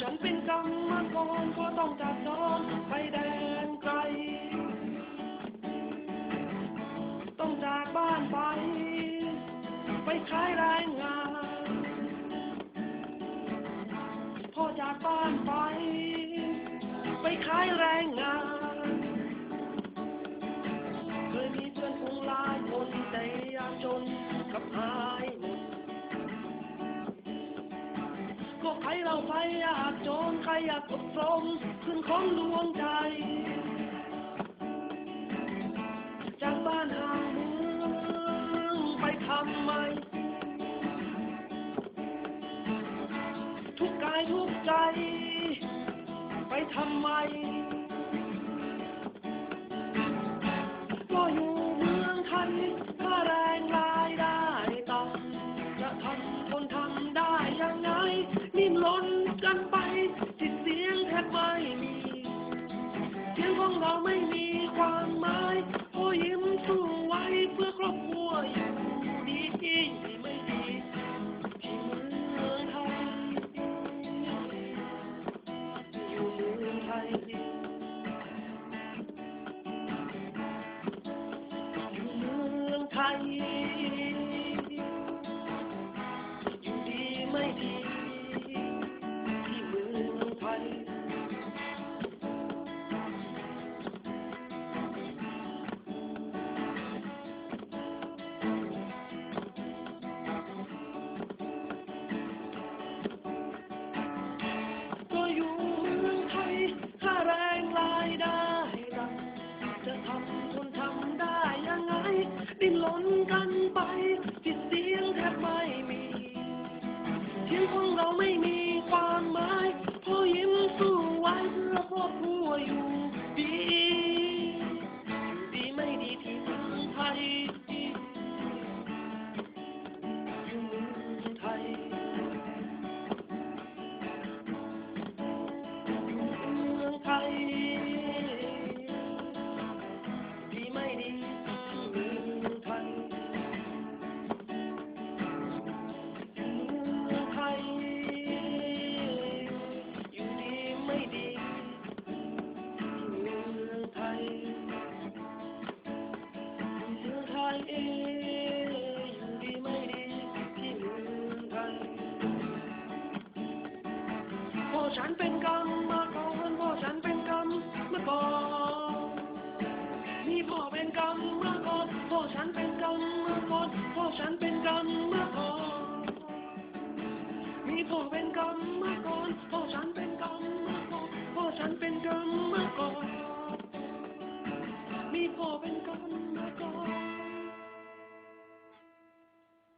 ฉันเป็นกรรมกรก็ต้องจากน้องไปแดนไกล ต้องจากบ้านไป ไปขายแรงงานพ่อจากบ้านไป ไปขายแรงงาน ก็ใครเราไปอยากจนใครอยากกดลงขึ้นของดวงใจ จากบ้านห่างเมืองไปทำไม ทุกกายทุกใจ ไปทำไม เสียงของเราไม่มีความหมายโอ้ยิ้มสู้ไว้เพื่อครอบครัวอยู่ดีไม่ดีที่เมืองไทยอยู่เมืองไทยอยู่เมืองไทย ดิ้นรนกันไปที่เสียงแทบไม่มีเสียงของเราไม่มี ฉันเป็นกรรมมาก่อนพ่อฉันเป็นกรรมเมื่อก่อนมีพ่อเป็นกรรมมาก่อนพ่อฉันเป็นกรรมเมื่อก่อนพ่อฉันเป็นกรรมเมื่อก่อนมีพ่อเป็นกรรมมาก่อนพ่อฉันเป็น